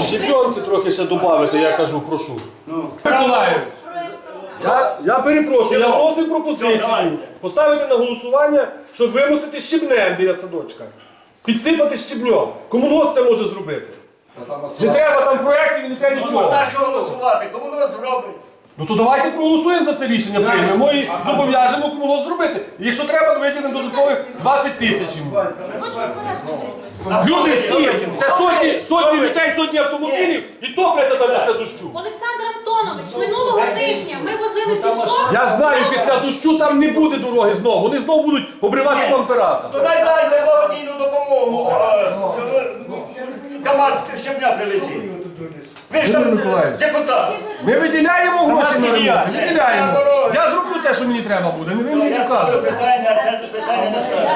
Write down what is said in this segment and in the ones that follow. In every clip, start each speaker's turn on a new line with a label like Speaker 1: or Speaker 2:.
Speaker 1: Щепленки трохи ще додати, я кажу, прошу.
Speaker 2: Ну,
Speaker 1: я, я перепрошую, я вносив пропозицію поставити на голосування, щоб вимостити щебнем біля садочка. Підсипати щебнем. Комунгос це може зробити. Не треба там проєктів і не треба
Speaker 2: Ну,
Speaker 1: нічого.
Speaker 2: на що голосувати? Кому нас зробить?
Speaker 1: Ну то давайте проголосуємо за це рішення, приймемо і зобов'яжемо комунгос зробити. І якщо треба, то витягнемо додаткових 20 тисяч йому. Люди всі, це сотні, сотні людей, сотні автомобілів і топляться там після дощу.
Speaker 3: Олександр Антонович, минулого тижня ми возили пісок.
Speaker 1: Я знаю, після дощу там не буде дороги знову. Вони знову будуть обривати комператор.
Speaker 2: То дай дайте благодійну допомогу. КАМАЗ щебня привезіть. Ви ж там
Speaker 1: Миколаївич.
Speaker 2: депутат.
Speaker 1: Ми виділяємо гроші на ремонт.
Speaker 2: виділяємо.
Speaker 1: Виділяємо. Я зроблю те, що мені треба буде. Не ви мені
Speaker 2: Я ставлю питання, це питання не ставлю.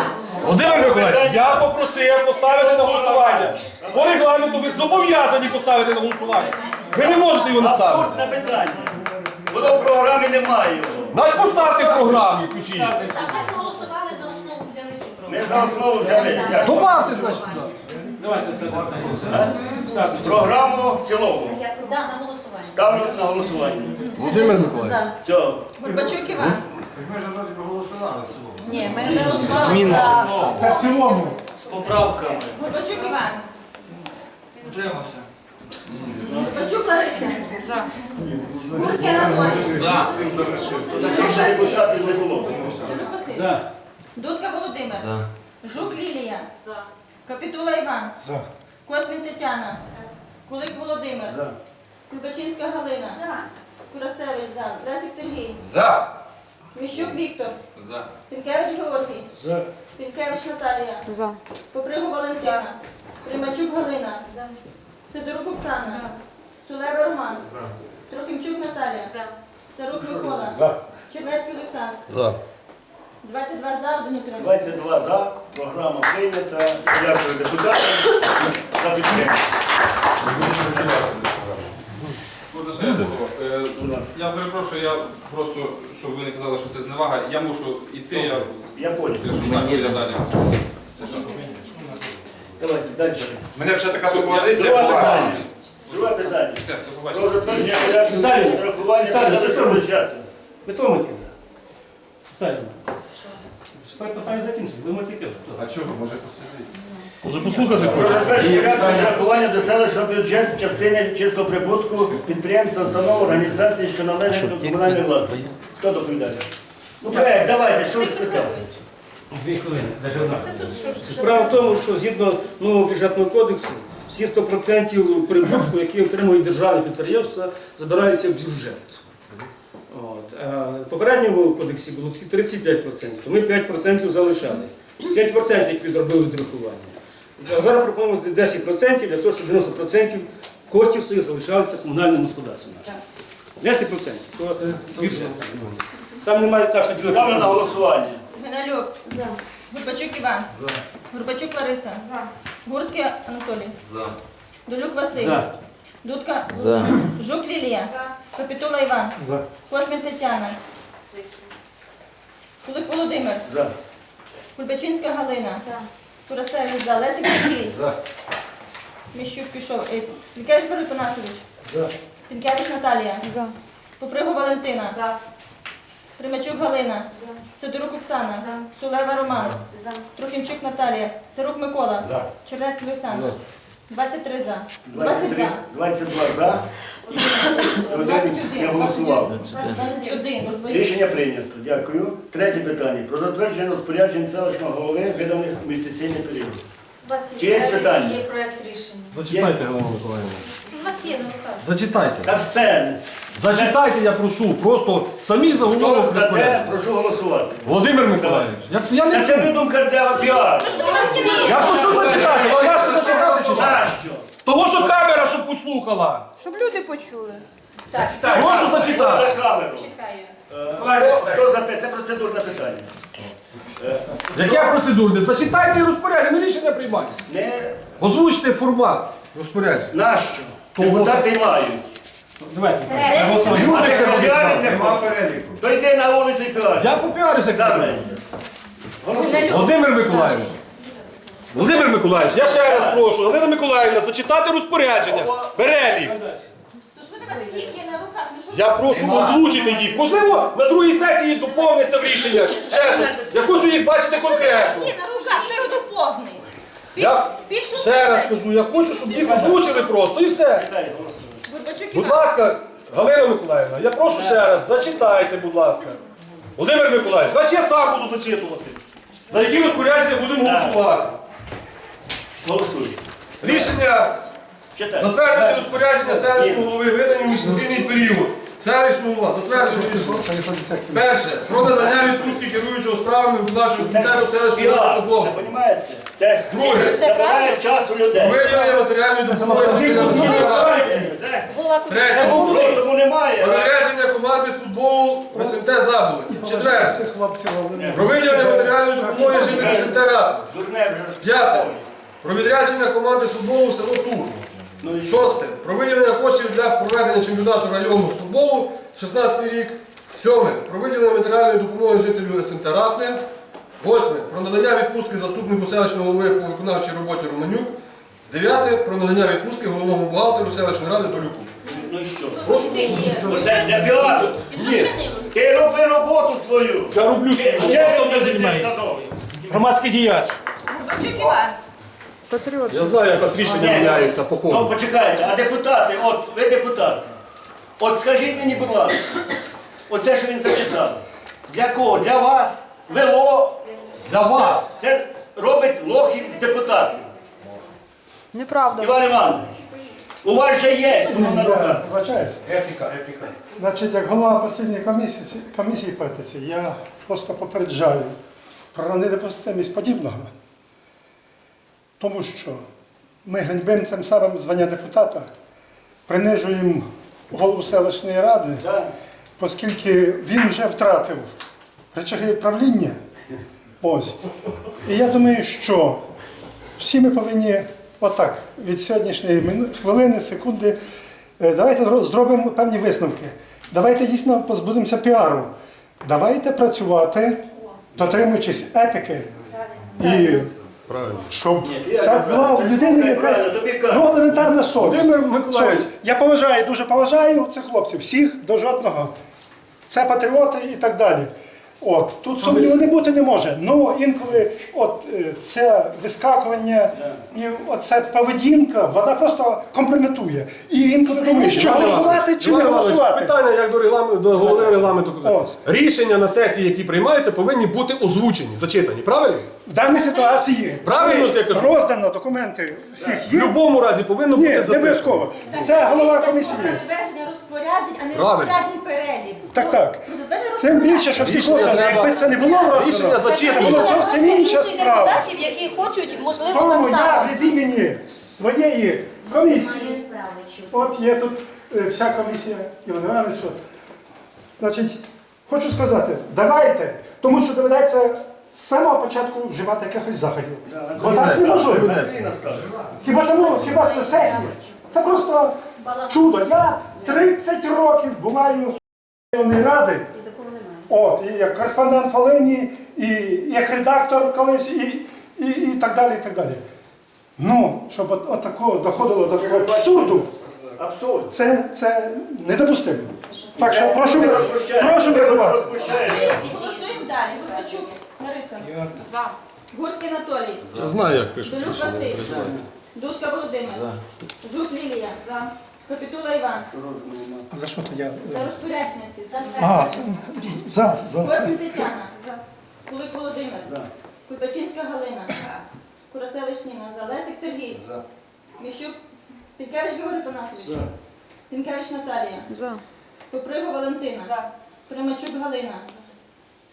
Speaker 1: Володимир Миколаївич, я попросив поставити на голосування. По регламенту ви зобов'язані поставити на голосування. Ви не можете його не ставити.
Speaker 2: Абсурдне питання. Воно в програмі немає.
Speaker 1: Значить поставте програму, включіть.
Speaker 3: Спочатку голосували за основу, взяли цю
Speaker 2: Ми
Speaker 3: програму.
Speaker 2: за основу взяли. Як?
Speaker 1: Добавте, значить, туди.
Speaker 2: Програму в цілому.
Speaker 3: Да, на голосування.
Speaker 2: Ставлю на голосування.
Speaker 1: Володимир Миколаївич.
Speaker 2: Все.
Speaker 4: Горбачук Іван.
Speaker 5: Ми ж вроді голосували в цілому.
Speaker 4: Ні, ми голосували за
Speaker 5: Це в цілому.
Speaker 2: З поправками.
Speaker 4: Горбачук Іван.
Speaker 5: Утримався.
Speaker 4: Горбачук Лариса. За. Гурський Анатолій.
Speaker 5: За.
Speaker 2: Депутатів не було.
Speaker 4: За. Дудка Володимир. За. Жук Лілія. За. Капітула Іван.
Speaker 5: За.
Speaker 4: Космін Тетяна. Кулик Володимир.
Speaker 2: За.
Speaker 4: Кульбачинська Галина.
Speaker 3: За.
Speaker 4: Курасевич за. Лесик Сергій.
Speaker 5: За.
Speaker 4: Міщук Віктор.
Speaker 5: За.
Speaker 4: Пінкевич Георгій.
Speaker 2: За.
Speaker 4: Пінкевич Наталія.
Speaker 3: За.
Speaker 4: Попригу Валентина. Примачук Галина. Сидорук Оксана. Сулева Роман. Трохимчук Наталія. Царук Микола. Чернецький Олександр.
Speaker 1: За.
Speaker 4: 22 за, один утримався.
Speaker 2: 22 за. Програма прийнята. Дякую депутатам за підтримку.
Speaker 6: Е, Я перепрошую, я просто, щоб ви не казали, що це зневага, я мушу йти, я
Speaker 2: Я понял.
Speaker 6: далі. Це що?
Speaker 2: Давайте далі.
Speaker 5: Мене вже така пропозиція
Speaker 2: Друге
Speaker 5: була.
Speaker 2: питання. Друге питання.
Speaker 6: Все, до
Speaker 2: Про
Speaker 6: побачення.
Speaker 2: затвердження порядку рахування та залишити.
Speaker 7: Питомників. Питання. Тепер питання закінчили. Ви мотики.
Speaker 5: А чого? Може посидіти?
Speaker 1: Може послухати хочете?
Speaker 2: затвердження порядку до селищного бюджету частини чистого прибутку підприємства, установ, організації, що належать до комунальної власності. Хто доповідає? Ну, проект, давайте, що ви спитали?
Speaker 7: Дві хвилини. Даже одна. Справа в тому, що згідно нового бюджетного кодексу, всі 100% прибутку, які отримують державні підприємства, забираються в бюджет. От. А в попередньому кодексі було 35%, то ми 5% залишали. 5% як відробили відрахування. А зараз пропонуємо 10% для того, щоб 90% коштів своїх залишалися комунальним господарством. нашим. 10% це бюджет. Там немає так, що
Speaker 2: Ставлю на голосування.
Speaker 4: Геннадюк. За. Горбачук Іван. За. Горбачук Лариса. За. Гурський Анатолій.
Speaker 5: За.
Speaker 4: Долюк Василь.
Speaker 7: За.
Speaker 4: Дудка. За. Жук Лілія. За. Капітула Іван.
Speaker 7: За.
Speaker 4: Космін Тетяна. Кулик Володимир.
Speaker 2: За.
Speaker 4: Кульбачинська Галина. За. Курасевич за. Лесик Сергій.
Speaker 5: За.
Speaker 4: Міщук пішов. Е, Пінкевич Борис Панасович.
Speaker 7: За.
Speaker 4: Пінкевич Наталія. За. Попригу Валентина. За. Примачук Галина. За. Сидорук Оксана. За. Сулева Роман. За. Трохимчук Наталія. Царук Микола. За. Чернецький Олександр. 23 за.
Speaker 2: 23,
Speaker 4: 22.
Speaker 2: 22 за. І один не голосував.
Speaker 4: 21. Удвоїть.
Speaker 2: Рішення прийнято. Дякую. Третє питання. Про затвердження розпоряджень селищного голови, виданих у місяційний період.
Speaker 8: У вас
Speaker 2: Чи є питання?
Speaker 8: є проєкт рішення.
Speaker 1: Зачитайте, Галина Миколаївна.
Speaker 8: Вас є на руках.
Speaker 1: Зачитайте.
Speaker 2: Та все.
Speaker 1: Зачитайте, я прошу. Просто самі
Speaker 2: Хто
Speaker 1: заголовок
Speaker 2: за те, прошу голосувати.
Speaker 1: Володимир Миколаївич, я, я
Speaker 2: Та
Speaker 1: не
Speaker 2: це видумка для піар.
Speaker 1: Я прошу зачитати, але я що зачитати чи що?
Speaker 2: Нащо?
Speaker 1: Того, що камера, щоб послухала.
Speaker 8: Щоб люди почули. Так,
Speaker 1: Прошу
Speaker 2: Хто
Speaker 1: зачитати.
Speaker 2: за камеру?
Speaker 8: чекаю.
Speaker 2: Е, Хто, хто за те? Це процедурне питання.
Speaker 1: Яке процедурне? Зачитайте розпорядження, ну рішення приймайте.
Speaker 2: Не
Speaker 1: Озвучте формат розпорядження.
Speaker 2: нащо? Депутати мають.
Speaker 7: Давайте.
Speaker 1: Люди
Speaker 2: ти
Speaker 1: ще
Speaker 2: що, піариться?
Speaker 5: Нема переліку.
Speaker 2: То йди на вулицю і.
Speaker 1: Я попіарюся.
Speaker 2: Ставлю.
Speaker 4: Геннадюк.
Speaker 1: Володимир Миколаївич, Володимир Миколаївич, я ще раз прошу, Галина Миколаївна, зачитати розпорядження. Перелік.
Speaker 4: То ж тебе всіх на руках, ну що
Speaker 1: Я прошу озвучити їх. Можливо, на другій сесії доповниться в рішення. Чесно, я хочу їх бачити конкретно.
Speaker 4: на руках, хто його доповнить?
Speaker 1: Я
Speaker 4: під що
Speaker 1: ще раз кажу, я хочу, щоб їх озвучили просто і все. Будь
Speaker 4: Іван.
Speaker 1: ласка, Галина Миколаївна, я прошу ще раз, зачитайте, будь ласка. Володимир Миколаївич, значить я сам буду зачитувати. За які розпорядження будемо голосувати.
Speaker 2: Голосуй.
Speaker 1: Рішення
Speaker 2: Читай.
Speaker 1: затвердити розпорядження селищного голови видані в міжсесійний період. Селищного голова затверджує рішення. Перше. Про надання відпустки керуючого справами виконавчого комітету селищної ради Козловського.
Speaker 2: ви розумієте? Це
Speaker 1: Друге.
Speaker 2: забирає час у людей.
Speaker 1: Виділення матеріальної допомоги Василя Васильовича. Третє.
Speaker 2: Тому немає.
Speaker 1: Розрядження команди з футболу в СМТ Заболоті. Четверте. Про виділення матеріальної допомоги жителям СМТ Радна. П'яте. Про відрядження команди з футболу в село Турно.
Speaker 2: Ну і?
Speaker 1: Шосте. Про виділення коштів для проведення чемпіонату району з футболу 16 рік. Сьоме. Про виділення матеріальної допомоги жителю СМТ Ратне. Восьме. Про надання відпустки заступнику селищного голови по виконавчій роботі Романюк. Дев'яте. Про надання відпустки головному бухгалтеру селищної ради Толюку.
Speaker 2: Ну і що?
Speaker 1: Прошу.
Speaker 2: Оце для піару.
Speaker 1: Ні.
Speaker 2: Ти роби роботу свою.
Speaker 7: Я роблю свою
Speaker 2: ще
Speaker 7: займаюся.
Speaker 2: садок.
Speaker 7: Громадський діяч.
Speaker 4: Горбачук Іван.
Speaker 1: Я знаю, якось рішення
Speaker 2: Ні.
Speaker 1: міняються по
Speaker 2: Ну почекайте, а депутати, от ви депутати, от скажіть мені, будь ласка, оце, що він зачитав, для кого? Для вас? Вело?
Speaker 1: Для вас.
Speaker 2: Це робить лохів з депутатів.
Speaker 8: Неправда.
Speaker 2: Іван Іванович, у вас же є на руках.
Speaker 9: Вибачаюсь.
Speaker 5: Етика, етика.
Speaker 9: Значить, як голова постійної комісії, комісії петиції, я просто попереджаю про недопустимість подібного, тому що ми ганьбимо цим самим звання депутата, принижуємо голову селищної ради, оскільки він вже втратив речаги правління. Ось. І я думаю, що всі ми повинні отак від сьогоднішньої хвилини, секунди. е, Давайте зробимо певні висновки. Давайте дійсно позбудемося піару. Давайте працювати, дотримуючись етики. І щоб це була у людини якась
Speaker 2: Правильно, тобі кажуть.
Speaker 9: ну, елементарна совість.
Speaker 1: Володимир Миколаївич.
Speaker 9: Совість. Я поважаю, дуже поважаю цих хлопців, всіх до жодного. Це патріоти і так далі. От, тут сумніву не бути не може. Ну інколи от е, це вискакування і оця поведінка, вона просто компрометує. І інколи думаєш, чи голосувати, чи не
Speaker 1: Іван Іванович,
Speaker 9: голосувати.
Speaker 1: Питання як до регламенту до голови регламенту.
Speaker 9: Ось.
Speaker 1: Рішення на сесії, які приймаються, повинні бути озвучені, зачитані. Правильно?
Speaker 9: В даній ситуації
Speaker 1: Правильно я кажу?
Speaker 9: роздано документи всіх
Speaker 1: В
Speaker 9: є.
Speaker 1: будь-якому разі повинно
Speaker 9: Ні,
Speaker 1: бути
Speaker 9: не обов'язково. Це голова комісії.
Speaker 4: Про затвердження розпоряджень, а не
Speaker 1: Правильно.
Speaker 4: розпоряджень переліку.
Speaker 9: Так, так.
Speaker 4: Про затвердження
Speaker 9: Тим більше, що всіх
Speaker 1: Рішення
Speaker 9: роздано.
Speaker 1: треба-
Speaker 9: Якби це не було
Speaker 1: Рішення
Speaker 9: роздано,
Speaker 1: зачитано.
Speaker 9: це було зовсім інша справа.
Speaker 8: депутатів, які хочуть, можливо,
Speaker 9: Тому
Speaker 8: так
Speaker 9: я
Speaker 8: само.
Speaker 9: від імені своєї комісії, от є тут е, вся комісія Іван Іванович, от. Значить, хочу сказати, давайте, тому що доведеться з самого початку вживати якихось заходів. Бо так.
Speaker 2: Андрій наставив.
Speaker 9: Хіба це було, хіба це сесія? Це просто чудо. Я 30 років буваю в районній ради. От, і як кореспондент Волині, і як редактор колись, і, і, і так далі, і так далі. Ну, щоб от, от такого доходило до такого абсурду,
Speaker 2: Абсурд.
Speaker 9: це, це недопустимо. Так що прошу, прошу врахувати.
Speaker 4: Голосуємо далі. Горбачук Лариса.
Speaker 8: За.
Speaker 4: Гурський Анатолій.
Speaker 1: Я знаю, як пишуть.
Speaker 4: Долюк Василь. Дудка Володимир. Жук Лілія. За. Капітула Іван.
Speaker 9: А за що то я?
Speaker 4: За розпорядження ці. всі.
Speaker 9: А, за, за.
Speaker 4: Косин Тетяна. За. Кулик Володимир. Кульпачинська Галина. Курасевич Ніна. За. Лесик Сергій.
Speaker 5: За.
Speaker 4: Міщук. Пінкевич Георгій Панасович. Пінкевич Наталія.
Speaker 8: За.
Speaker 4: Поприго Валентина.
Speaker 8: За.
Speaker 4: Примачук Галина.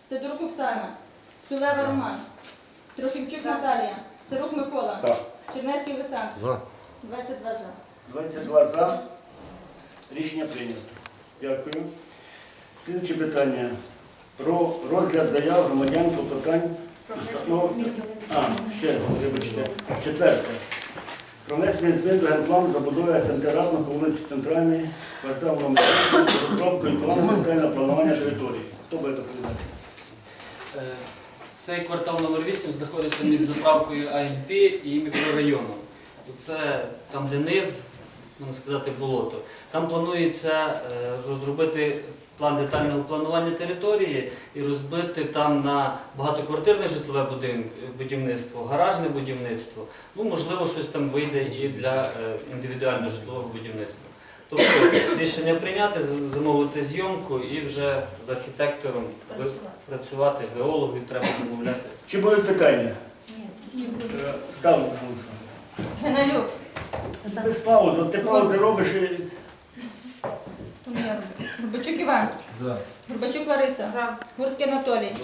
Speaker 4: Сидорук Оксана. Сулева Роман. Трохимчук Наталія. Царук Микола. Чернецький Олександр.
Speaker 1: За.
Speaker 4: 22 за.
Speaker 2: 22 за. Рішення прийнято. Дякую. Слідуюче питання. Про розгляд заяв громадян клопотань. А, ще, вибачте. Четверте. Про внесення змін до генплану забудови СНТ Ратно по вулиці Центральній, квартал номер 8, з розробкою плану детального планування території. Хто буде доповідати?
Speaker 10: Е, Цей квартал номер 8 знаходиться між заправкою АНП і мікрорайоном. Це там, де низ, можна сказати, болото. Там планується е, розробити план детального планування території і розбити там на багатоквартирне житлове будівництво, гаражне будівництво. Ну, можливо, щось там вийде і для е, індивідуального житлового будівництва. Тобто рішення прийняти, замовити зйомку і вже з архітектором працювати, геологів треба замовляти.
Speaker 2: Чи будуть питання? Ставлю на голосування.
Speaker 4: Геннадюк.
Speaker 2: Без паузи. От ти паузи робиш і
Speaker 4: Тому я роблю. Горбачук Іван. Горбачук Лариса. Гурський Анатолій.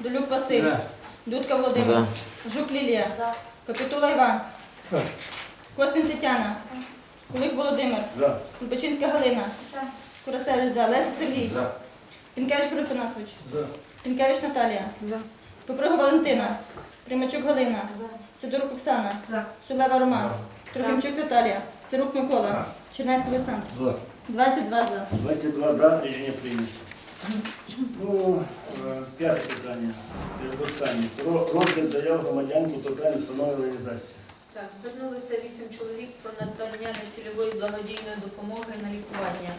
Speaker 4: Долюк Василь. Дудка Володимир. Жук Лілія. Капітула Іван. Космін Тетяна. Кулик Володимир.
Speaker 2: за.
Speaker 4: Кульбачинська Галина. Курасевич за. Лесик Сергій. Пінкевич Григорій Панасович. Пінкевич Наталія. Поприга Валентина. Примачук Галина. Сидорук Оксана. Сулева Роман. Трохимчук Наталія. Цирук Микола. Чернецький Олександр. 22 за.
Speaker 2: 22 за. Рішення прийнято. Ну, е, п'яте питання. Передостаннє. Про розгляд заяв громадян клопотань установи організації.
Speaker 11: Так, звернулися вісім чоловік про надання нецільової благодійної допомоги на лікування.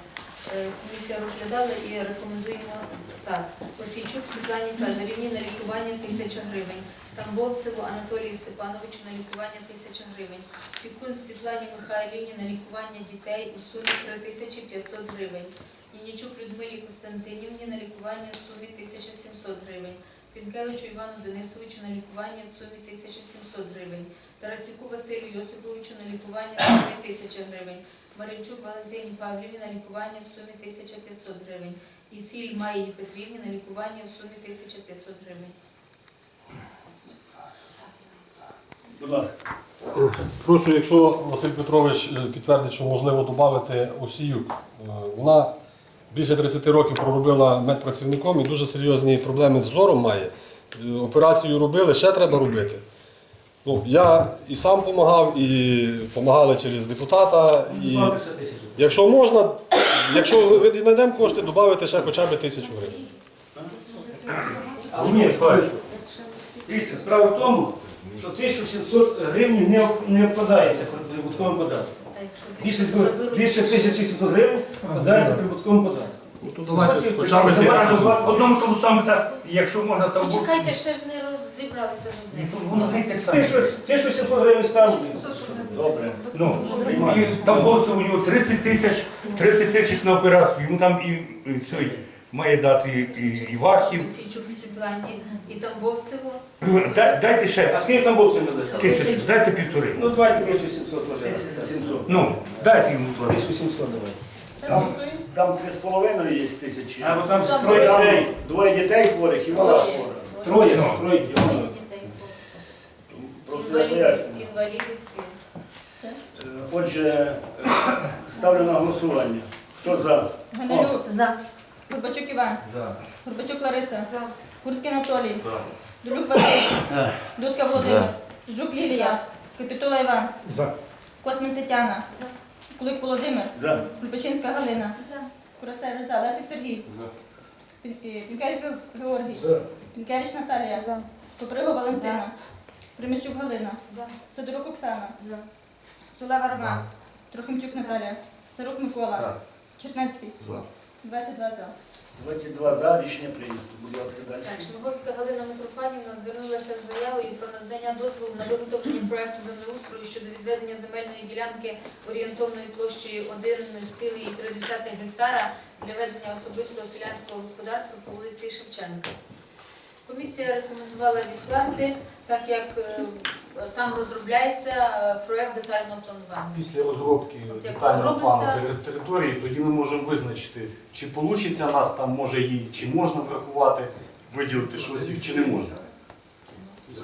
Speaker 11: Е, Комісія розглядала і рекомендуємо так. Осійчук Світлані Федорівні на лікування тисяча гривень. Тамбовцеву Анатолію Степановичу на лікування тисяча гривень. Пікун Світлані Михайлівні на лікування дітей у сумі 3500 гривень. Нінічук Людмилі Костянтинівні на лікування в сумі 1700 гривень. Пінкевичу Івану Денисовичу на лікування в сумі 1700 гривень. Тарасюку Василю Йосиповичу на лікування в сумі 1000 гривень. Маринчук Валентині Павлівні на лікування в сумі 1500 гривень. І Філь Майї Петрівні на лікування в сумі 1500 гривень.
Speaker 1: Прошу, якщо Василь Петрович е, підтвердить, що можливо додати Осіюк. Е, Вона більше 30 років проробила медпрацівником і дуже серйозні проблеми з зором має. Е, Операцію робили, ще треба робити. Ну, я і сам допомагав, і допомагали через депутата. І якщо можна, якщо ви- знайдемо кошти, додати ще хоча б тисячу гривень.
Speaker 7: А ні, бачу. Дивіться, справа в тому, що 1700 гривень не, вкладається при прибутковому
Speaker 11: Якщо
Speaker 7: Більше,
Speaker 11: заберуть
Speaker 7: більше 1700 гривень подається прибутковому податку.
Speaker 1: Ну, давайте хоча б
Speaker 7: Давайте одному тому саме так, якщо можна то бути.
Speaker 11: Почекайте, ще ж не розібралися з одним.
Speaker 7: Воно геть те саме. 1700 гривень ставлю.
Speaker 2: Добре.
Speaker 7: Ну, і там голосу у нього 30 тисяч, 30 тисяч на операцію. Йому там і, і все, має дати і, і
Speaker 11: Світлані і.
Speaker 7: Дай- Дайте ще
Speaker 10: А скільки там був цим лежав?
Speaker 7: тисячу, дайте півтори.
Speaker 10: Ну давайте 1700 теж.
Speaker 2: 1700.
Speaker 7: Ну, дайте йому теж.
Speaker 10: 1700 давайте.
Speaker 2: Там, там три з половиною є тисячі.
Speaker 7: А бо там
Speaker 11: Там
Speaker 7: троє
Speaker 2: Там
Speaker 7: людей.
Speaker 2: двоє дітей хворих і вона
Speaker 11: Троє.
Speaker 2: хвора.
Speaker 7: Троє, ну, троє.
Speaker 11: Двоє дітей.
Speaker 2: Просто пояснюю.
Speaker 11: інваліди всі.
Speaker 2: Е, Отже, е, ставлю на голосування. Хто за?
Speaker 4: Геннадюк. За. Горбачук Іван. Горбачук Лариса. Гурський Анатолій. Долюк Василь. Дудка Володимир. Жук Лілія. Капітула Іван.
Speaker 9: За.
Speaker 4: Космін Тетяна. Кулик Володимир.
Speaker 2: За.
Speaker 4: Кульбачинська Галина. Курасевич за. Лесик Сергій. Е, Пінкевич Георгій. Пінкевич Наталія. Поприго Валентина. Примічук Галина. Сидорук Оксана. Сулева Роман. Трохимчук Наталія. Царук Микола. Чернецький. 22 за.
Speaker 2: 22 за. Рішення прийнято. Будь ласка, далі.
Speaker 11: Так, Шмиговська Галина Митрофанівна звернулася з заявою про надання дозволу на виготовлення проекту землеустрою щодо відведення земельної ділянки орієнтовної площею 1,3 гектара для ведення особистого селянського господарства по вулиці Шевченка. Комісія рекомендувала відкласти, так як е, там розробляється е, проект детального планування.
Speaker 12: Після розробки
Speaker 11: От як
Speaker 12: детального плану
Speaker 11: розробиться-
Speaker 12: території, тоді ми можемо визначити, чи вийде нас там, може її, чи можна врахувати, виділити щось, і чи не можна.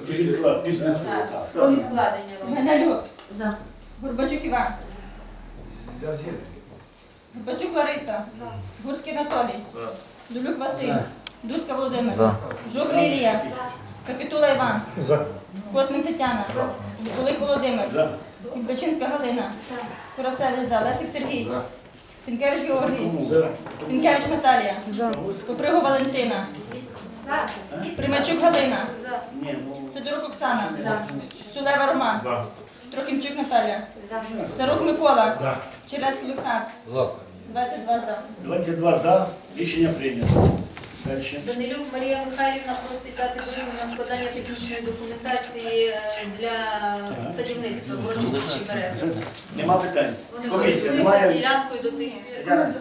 Speaker 12: Після, після цього,
Speaker 11: Так,
Speaker 12: так.
Speaker 11: Про відкладення розгляду.
Speaker 4: Геннадюк. За. Горбачук Іван. Горбачук Лариса. Гурський Анатолій. Долюк Василь. Дудка Володимир. Жук Лілія. Капітула Іван.
Speaker 9: За.
Speaker 4: Космін Тетяна. Кулик Володимир.
Speaker 2: За.
Speaker 4: Кульбачинська Галина. Курасевич за. Лесик Сергій. Пінкевич Георгій. Пінкевич Наталія. Поприго Валентина.
Speaker 11: За.
Speaker 4: Примачук Галина.
Speaker 11: За.
Speaker 2: Ну...
Speaker 4: Сидорук Оксана. Сулева Роман. Трохимчук Наталія. Царук Микола. Чернецький Олександр.
Speaker 1: За.
Speaker 4: 22 за.
Speaker 2: 22 за. Рішення прийнято.
Speaker 11: Данилюк Марія Михайлівна просить дати дозвіл на складання технічної документації е, для садівництва в урочистичі берези.
Speaker 2: Нема питань.
Speaker 11: Вони
Speaker 2: Комісія,
Speaker 11: користуються
Speaker 2: немає?
Speaker 11: ділянкою до цих пір.
Speaker 2: Дякую.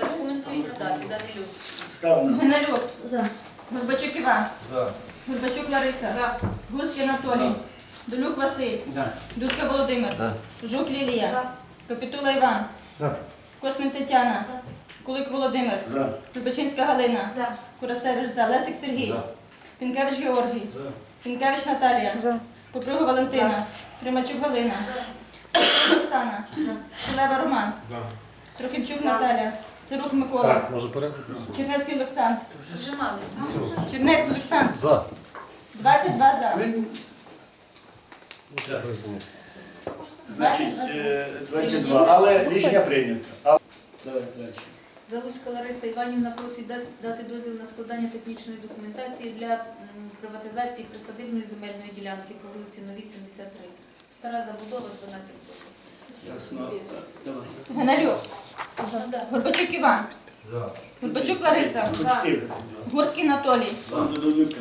Speaker 11: Рекомендують продати Данилюк.
Speaker 2: Ставимо.
Speaker 4: Геннадюк. За. Горбачук Іван.
Speaker 1: За.
Speaker 4: Горбачук Лариса.
Speaker 11: За.
Speaker 4: Гурський Анатолій. Долюк Василь. Дудка Володимир. Жук Лілія. Капітула Іван. Космін Тетяна. Кулик Володимир.
Speaker 2: За.
Speaker 4: Рубачинська Галина. Курасевич за. Лесик Сергій. Пінкевич Георгій. Пінкевич Наталія. Попригу Валентина. Примачук Галина. Сидорук Оксана. Шулева Роман. Трохимчук Наталія. Цирук Микола. Чернецький Олександр.
Speaker 11: Вже мали.
Speaker 4: Чернецький Олександр.
Speaker 1: За.
Speaker 4: 22 за.
Speaker 2: Значить, е, 22. Але рішення прийнято. А- Давай далі.
Speaker 11: Залузька Лариса Іванівна просить дати дозвіл на складання технічної документації для приватизації присадибної земельної ділянки по вулиці Новій 73. Стара забудова 12 соток.
Speaker 2: Ясно. Давай.
Speaker 4: Горбачук Іван. Горбачук Лариса.
Speaker 2: Почти.
Speaker 4: Гурський Анатолій.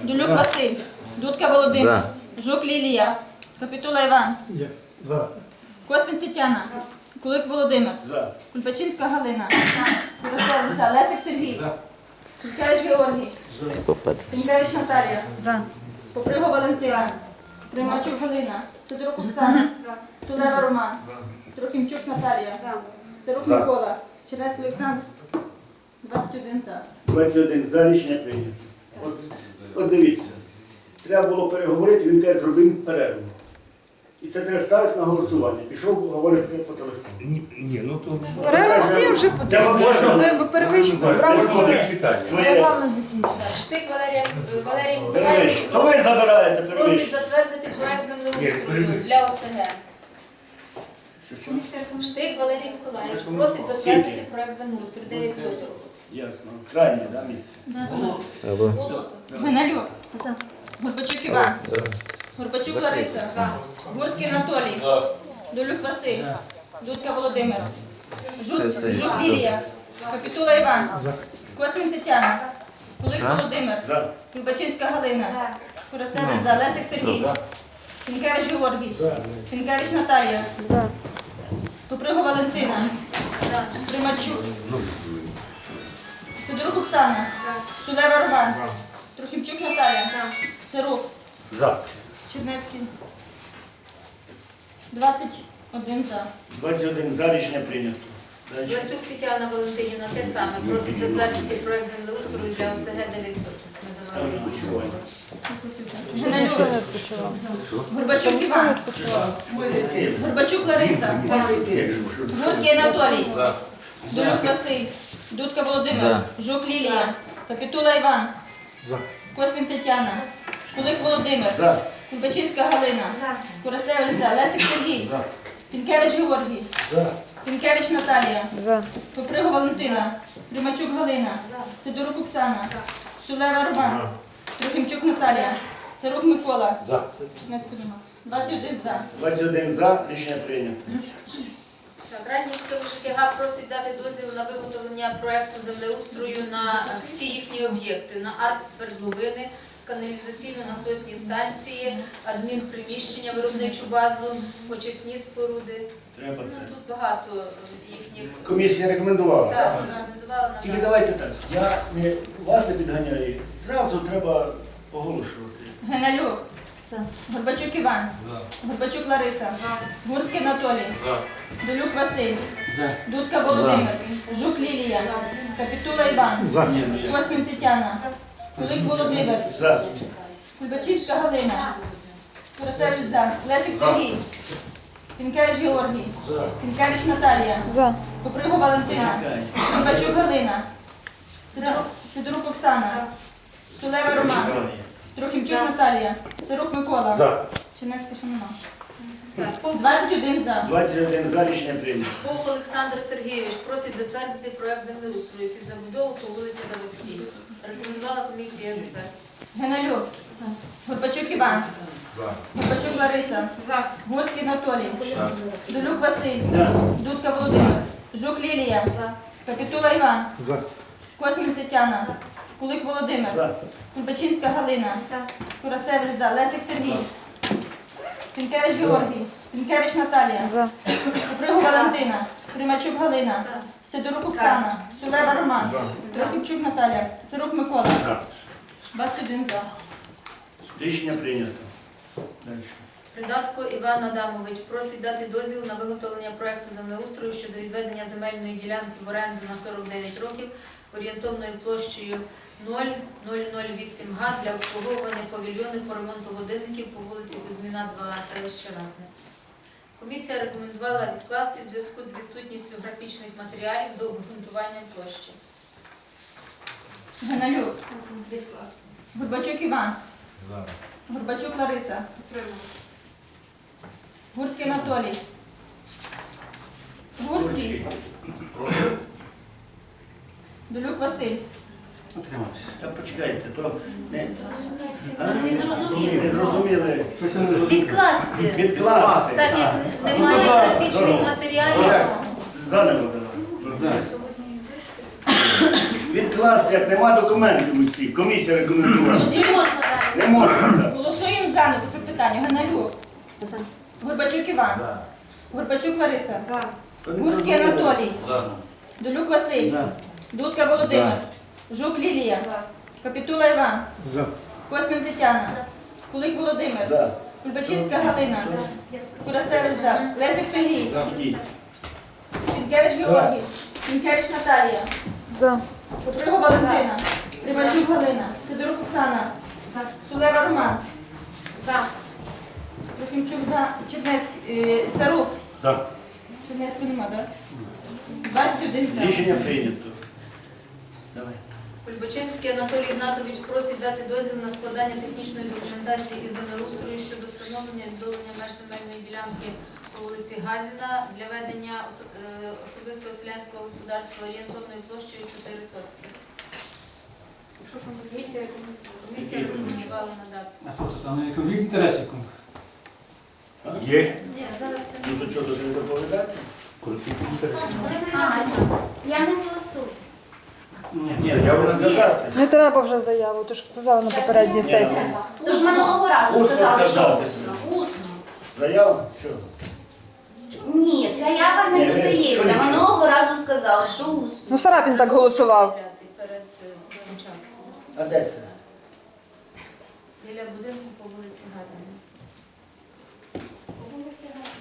Speaker 4: Долюк Василь. Дудка Володимир. Жук Лілія. Капітула Іван.
Speaker 9: За.
Speaker 4: Космін Тетяна. Кулик Володимир.
Speaker 2: За.
Speaker 4: Кульпачинська Галина. За. Лесик Сергій. Пінкевич Георгій. Пінкевич Наталія.
Speaker 11: За.
Speaker 4: Поприго Валентина. Примачук Галина. Сидорук Оксана. Сулева Роман. Трохимчук Наталія. Сирук Микола. Чернецький Олександр. 21 за.
Speaker 2: 21 за рішення прийнято. От, от дивіться, треба було переговорити, він теж зробив перерву. І це треба ставити на голосування. Пішов говорити по телефону.
Speaker 5: Ні, ну то...
Speaker 11: Перерва всім вже
Speaker 2: Це вам можна?
Speaker 11: Ви перевищуєте
Speaker 2: Своє.
Speaker 11: Штик Валерія Валерій
Speaker 2: Перевищення.
Speaker 11: Миколаївич
Speaker 2: То ви забираєте
Speaker 11: просить
Speaker 2: перевищення.
Speaker 11: затвердити проект землеустрою для ОСГ. Штик Валерій Миколаївич просить затвердити проект землеустрою 9 соток.
Speaker 2: Ясно. Крайнє, да, місце.
Speaker 4: Геннадюк. Горбачук Іван. Горбачук Лариса. Гурський Анатолій. Долюк Василь. Дудка Володимир. Жук, Лілія. Капітула Іван. Космін Тетяна. Кулик Володимир.
Speaker 2: За.
Speaker 4: Кульбачинська Галина. Курасевич за. Лесик Сергій. Пінкевич Георгій. Пінкевич Наталія. Поприго Валентина. Примачук. Сидорук Оксана. Сулева Роман. Трохимчук Наталія. Царук.
Speaker 5: За.
Speaker 4: Чернецький. 21 за.
Speaker 2: 21 за рішення прийнято. Далі.
Speaker 11: Ласюк Тетяна Валентинівна те саме просить затвердити проект землеустрою для ОСГ 9 соток. Ми давали
Speaker 2: Ставимо
Speaker 11: їм.
Speaker 2: голосування.
Speaker 4: Геннадюк. Горбачук Іван. Горбачук Лариса. Гурський Анатолій. Долюк Василь. Дудка Володимир. Жук Лілія. Капітула Іван. Космін Тетяна. Кулик Володимир.
Speaker 2: За.
Speaker 4: Кульбачинська Галина. Курасевич за. Лесик Сергій. Пінкевич Георгій. Пінкевич Наталія. Поприго Валентина. Примачук Галина. Сидорук Оксана. Сулева Роман. Трохимчук Наталія. Царук Микола. Чернецького дома. 21 за.
Speaker 2: 21 за рішення прийнято.
Speaker 11: Раднівська УЖКГ просить дати дозвіл на виготовлення проекту землеустрою на всі їхні об'єкти, на арт-свердловини, каналізаційно-насосні станції, адмінприміщення, виробничу базу, очисні споруди.
Speaker 2: Треба
Speaker 11: Ну,
Speaker 2: це.
Speaker 11: тут багато їхніх.
Speaker 2: Комісія рекомендувала.
Speaker 11: Так, рекомендувала на
Speaker 2: Тільки давайте так. Я не, вас не підганяю. Зразу треба оголошувати.
Speaker 4: Геннадюк. Горбачук Іван. Горбачук Лариса. Гурський Анатолій. Долюк Василь. Дудка Володимир. Жук Лілія. Капітула Іван. Космін Тетяна. Кулик Володимир.
Speaker 2: За.
Speaker 4: Кульбачівська Галина. Курасевич за. Лесик Сергій. Пінкевич Георгій. Пінкевич Наталія. Поприго Валентина. Горбачук Галина. Сидорук- Сидорук Оксана. Сулева Роман. Трохимчук Наталія. Царук Микола. Чернецька Шанова.
Speaker 11: Так, Повк
Speaker 4: 21 за.
Speaker 2: 21 за рішення прийнято.
Speaker 11: Вовк Олександр Сергійович просить затвердити проект землеустрою під забудову по вулиці Заводській. Рекомендувала комісія затвердити.
Speaker 4: Геннадюк. Горбачук Іван. Горбачук Лариса. Горський Анатолій. Долюк Василь. Дудка Володимир. Жук Лілія. Капітула Іван. Космін Тетяна. Кулик Володимир.
Speaker 2: За.
Speaker 4: Кульбачинська Галина. Курасевич за. Лесик Сергій. Пінкевич Георгій. Пінкевич Наталія. Купригу Валентина. Примачук Галина. Сидорук Оксана. Сулева Роман. Трохимчук Наталія. Цирук Микола. 21 за.
Speaker 2: Рішення прийнято. Далі.
Speaker 11: Придатко Іван Адамович просить дати дозвіл на виготовлення проекту землеустрою щодо відведення земельної ділянки в оренду на 49 років орієнтовною площею 0,008 га для обслуговування павільйонів по ремонту годинників по вулиці Кузьміна, 2 селище Ратне. Комісія рекомендувала відкласти в зв'язку з відсутністю графічних матеріалів з обґрунтуванням площі.
Speaker 4: Геннадюк. Горбачук Іван. Горбачук Лариса. Гурський Анатолій. Гурський. Долюк Василь.
Speaker 7: Утримався.
Speaker 2: Та почекайте, то не, а?
Speaker 11: Не зрозуміли.
Speaker 2: не зрозуміли.
Speaker 7: Щось не розумію.
Speaker 11: Відкласти.
Speaker 2: Відкласти.
Speaker 11: Так як
Speaker 2: А.
Speaker 11: немає
Speaker 2: Ну,
Speaker 11: графічних
Speaker 2: добре.
Speaker 11: матеріалів.
Speaker 2: Заново давай. Відкласти, як нема документів усі. Комісія рекомендувала.
Speaker 4: Не можна далі.
Speaker 2: Не можна так.
Speaker 4: Голосуємо за не по цьому питанню. Горбачук Іван. Горбачук Лариса.
Speaker 2: То не
Speaker 4: Гурський
Speaker 2: зрозуміло.
Speaker 4: Анатолій. Долюк Василь. Дудка Володимир. Жук Лілія. Капітула Іван. Космін Тетяна. Кулик Володимир.
Speaker 2: За.
Speaker 4: Кульбачинська Галина. Курасевич за. Лесик Сергій. Пінкевич Георгій. Пінкевич Наталія.
Speaker 8: За.
Speaker 4: Поприго Валентина. Примачук Галина. Сидорук Оксана. Сулева Роман.
Speaker 11: За.
Speaker 4: Трохимчук за. Чернецький. е, Царук.
Speaker 2: За.
Speaker 4: Чернецького нема, так? 21 за.
Speaker 2: Рішення прийнято. Давай.
Speaker 11: Кульбачинський Анатолій Ігнатович просить дати дозвіл на складання технічної документації із землеустрою щодо встановлення відновлення меж земельної ділянки по вулиці Газіна для ведення е, особистого селянського господарства орієнтовною площею 4 сотки. Комісія рекомендувала надати.
Speaker 7: А хто це там? Конфлікт інтересів?
Speaker 2: Є.
Speaker 11: Ні, зараз це
Speaker 2: Ну то чого, не доповідати?
Speaker 8: Я не голосую.
Speaker 7: Ні,
Speaker 2: Я буду зв'язатися.
Speaker 8: Не треба вже заяву, то ж казали на попередній сесії. Тож минулого разу
Speaker 2: Усно
Speaker 8: сказали, що
Speaker 2: сказати.
Speaker 8: усно. Усно.
Speaker 2: Заяву? Що?
Speaker 8: Ні, заява не
Speaker 2: Ні,
Speaker 8: додається. Минулого разу сказали, що усно.
Speaker 13: Ну, Сарапін так голосував.
Speaker 11: перед
Speaker 2: А де це?
Speaker 11: Біля будинку по вулиці Газіна.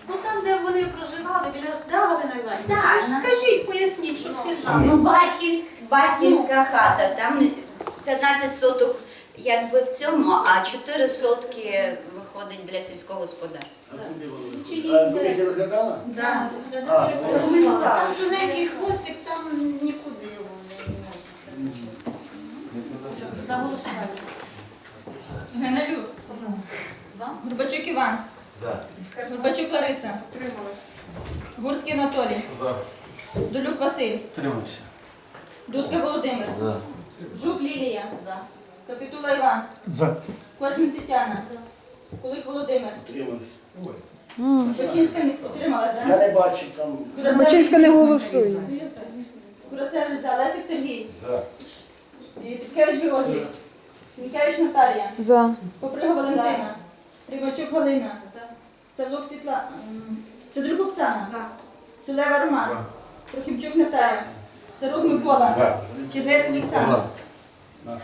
Speaker 11: Ну там, де вони проживали, біля да, Галина Іванівна?
Speaker 8: Так,
Speaker 11: Скажіть, поясніть, щоб всі знали.
Speaker 8: Ну, батьківська, батьківська хата, там 15 соток якби в цьому, а 4 сотки виходить для сільського господарства.
Speaker 2: А куди воно? А розглядала?
Speaker 4: Да.
Speaker 2: А, ну,
Speaker 11: Там тоненький хвостик, там нікуди його не. Голосування.
Speaker 4: Геннадюк. Горбачук Іван. Горбачук Лариса. Гурський Анатолій. Долюк Василь.
Speaker 7: Утримався.
Speaker 4: Дудка Володимир. Жук Лілія. Капітула Іван.
Speaker 9: За.
Speaker 4: Космін Тетяна. Кулик Володимир. Печінська не отримала,
Speaker 2: Я
Speaker 4: так?
Speaker 2: не бачив там.
Speaker 13: Мачинська не голосує.
Speaker 4: Курасевич за. Лесик Сергій. За. Піткевич Георгій. Пінкевич Наталія.
Speaker 13: За.
Speaker 4: Поприга Валентина. Примачук Галина. Савлук Світла. м, Сидорук Оксана. Сулева Роман. Прохімчук Наталія. Царук Микола. Чернець Олександр.
Speaker 2: Наш.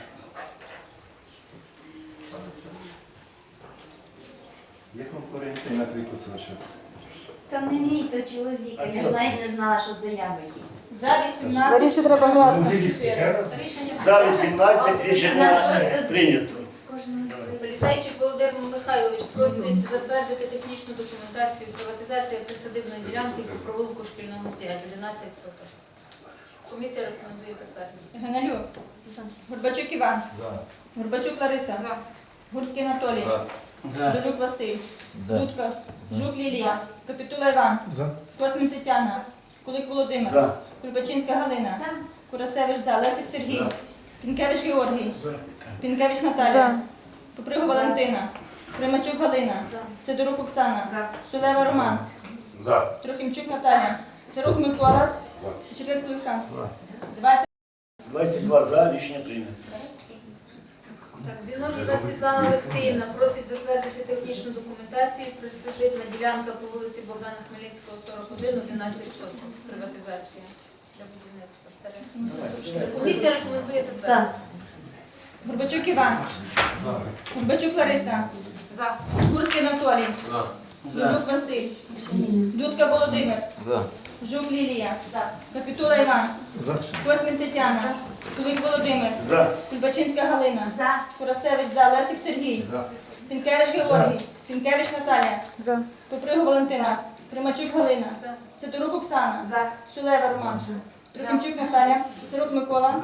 Speaker 5: Вам орієнти на Крикусовича?
Speaker 8: Там не мій то чоловік, я ж навіть не знала, що заяви є.
Speaker 4: За 18.
Speaker 13: Ларісі треба гласно.
Speaker 2: За 18 рішення прийнято.
Speaker 11: Поліцейчик Володимир Михайлович просить затвердити технічну документацію приватизація присадибної ділянки по провулку шкільному 5, 11 соток. Комісія рекомендує затвердити.
Speaker 4: Геннадюк. Горбачук Іван. Горбачук Лариса. Гурський Анатолій,
Speaker 2: За.
Speaker 4: Долюк Василь, Дудка, Жук Лілія, Капітула Іван,
Speaker 9: За.
Speaker 4: Космін Тетяна, Кулик Володимир,
Speaker 2: За.
Speaker 4: Кульбачинська Галина, Курасевич за, Лесик Сергій, Пінкевич Георгій, Пінкевич Наталія, Попригу Валентина, Примачук Галина, Сидорук Оксана, Сулева Роман, Трохимчук Наталія, Цирук Микола, Чечетинський Олександр.
Speaker 2: 22 за. Рішення прийнято.
Speaker 11: Так, Зіновіва Світлана Олексіївна просить затвердити технічну документацію присадибна ділянка по вулиці Богдана Хмельницького, 41, 11 соток. Приватизація. Для будівництва старих. Комісія рекомендує затвердити.
Speaker 4: Горбачук Іван, Горбачук Лариса, Гурський Анатолій, Долюк Василь, Дудка Володимир, Жук Лілія, Капітула Іван, Космін Тетяна, Кулик Володимир,
Speaker 2: За.
Speaker 4: Кульбачинська Галина, Курасевич. За, Лесик Сергій, Пінкевич Георгій, Пінкевич Наталія,
Speaker 13: За.
Speaker 4: Попригу Валентина, Примачук Галина,
Speaker 11: За.
Speaker 4: Сидорук Оксана, Сулева Роман, Трохимчук Наталія, Сирук Микола,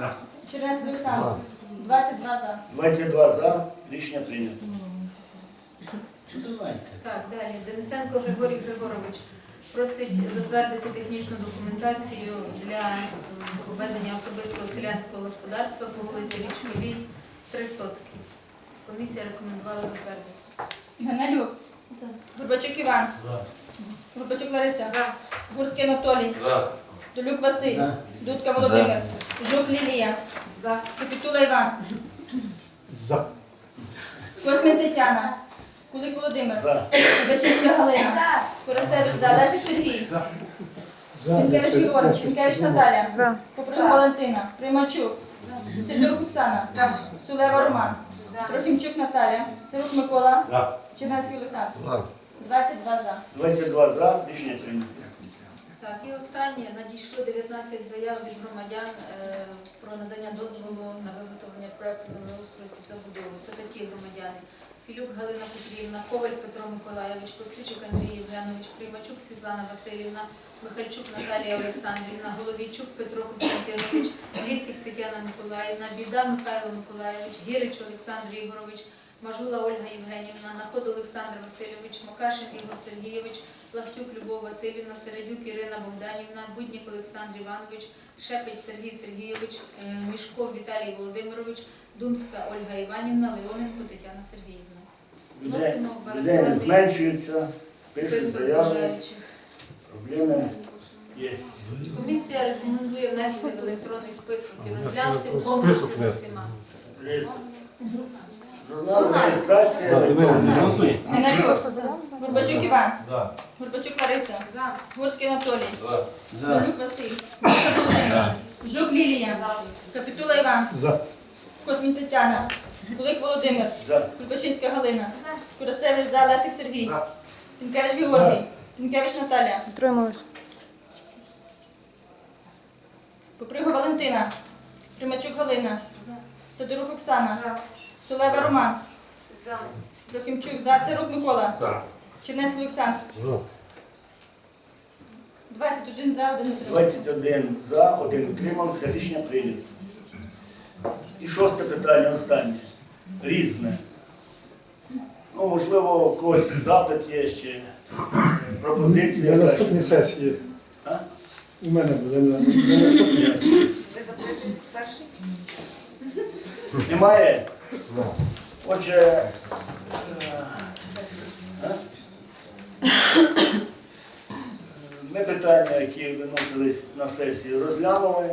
Speaker 4: Чернець Олександр. 22 за.
Speaker 2: 22 за. Рішення прийнято. Давайте.
Speaker 11: Так, далі. Денисенко Григорій Григорович просить затвердити технічну документацію для м, ведення особистого селянського господарства по вулиці Річковій 3 сотки. Комісія рекомендувала затвердити.
Speaker 4: Ганелюк. Горбачук Іван. Горбачук Лариса. Гурський Анатолій. Долюк Василь. Дудка Володимир. Жук Лілія. Капітула Іван.
Speaker 9: За.
Speaker 4: Космін Тетяна. Кулик Володимир.
Speaker 2: За.
Speaker 4: Бачинська Галина. Курасевич за. Лесик Сергій. Пінкевич Георгій. Пінкевич Наталія.
Speaker 13: За.
Speaker 4: Попригу Валентина. Примачук. Сидорук Оксана. Сулева Роман. Трохимчук Наталія. Цирук Микола. Чернецький Олександр. 22 за.
Speaker 2: 22 за. Рішення прийнято.
Speaker 11: Так, і останнє надійшло 19 заяв від громадян е, про надання дозволу на виготовлення проекту землеустрою під забудову. Це такі громадяни. Філюк Галина Петрівна, Коваль Петро Миколайович, Костючик Андрій Євгенович, Приймачук Світлана Васильівна, Михальчук Наталія Олександрівна, Головійчук Петро Костянтинович, Лісик Тетяна Миколаївна, Біда Михайло Миколайович, Гірич Олександр Ігорович, Мажула Ольга Євгенівна, Наход Олександр Васильович, Макашин Ігор Сергійович, Лавтюк Любов Васильівна, Середюк Ірина Богданівна, Буднік Олександр Іванович, Шепець Сергій Сергійович, е, Мішков Віталій Володимирович, Думська Ольга Іванівна, Леоненко Тетяна Сергіївна.
Speaker 2: Людей,
Speaker 11: Вносимо в
Speaker 2: людей не
Speaker 11: електронний
Speaker 2: зменшується. Пишуть
Speaker 11: список
Speaker 2: заяви.
Speaker 11: бажаючих.
Speaker 2: Проблеми є.
Speaker 11: Комісія рекомендує внести в електронний список і розглянути в комплексі з усіма.
Speaker 2: Журнал реєстрації.
Speaker 4: Ганелюк. Горбачук Іван. Горбачук Лариса. Гурський Анатолій. Долюк Василь. Володимир. Жук Лілія. Капітула Іван. Космін Тетяна. Кулик Володимир.
Speaker 2: За.
Speaker 4: Кульбачинська Галина. Курасевич за. Лесик Сергій. Пінкевич Георгій. Пінкевич Наталія.
Speaker 13: Утрималась.
Speaker 4: Поприга Валентина. Примачук Галина. Сидорук Оксана. Сулева Роман. Трохимчук за. Цирук Микола. Чернецький Олександр. 21 за, 1 утримався.
Speaker 2: 21 за, один утримався, рішення прийнято. І шосте питання, останнє. Різне. Ну, можливо, у когось запит є ще, пропозиція.
Speaker 9: На наступній сесії.
Speaker 2: А?
Speaker 9: У мене буде на, на наступній.
Speaker 8: Ви записуєтесь перший?
Speaker 2: Немає? Отже, е, ми питання, які виносились на сесію, розглянули.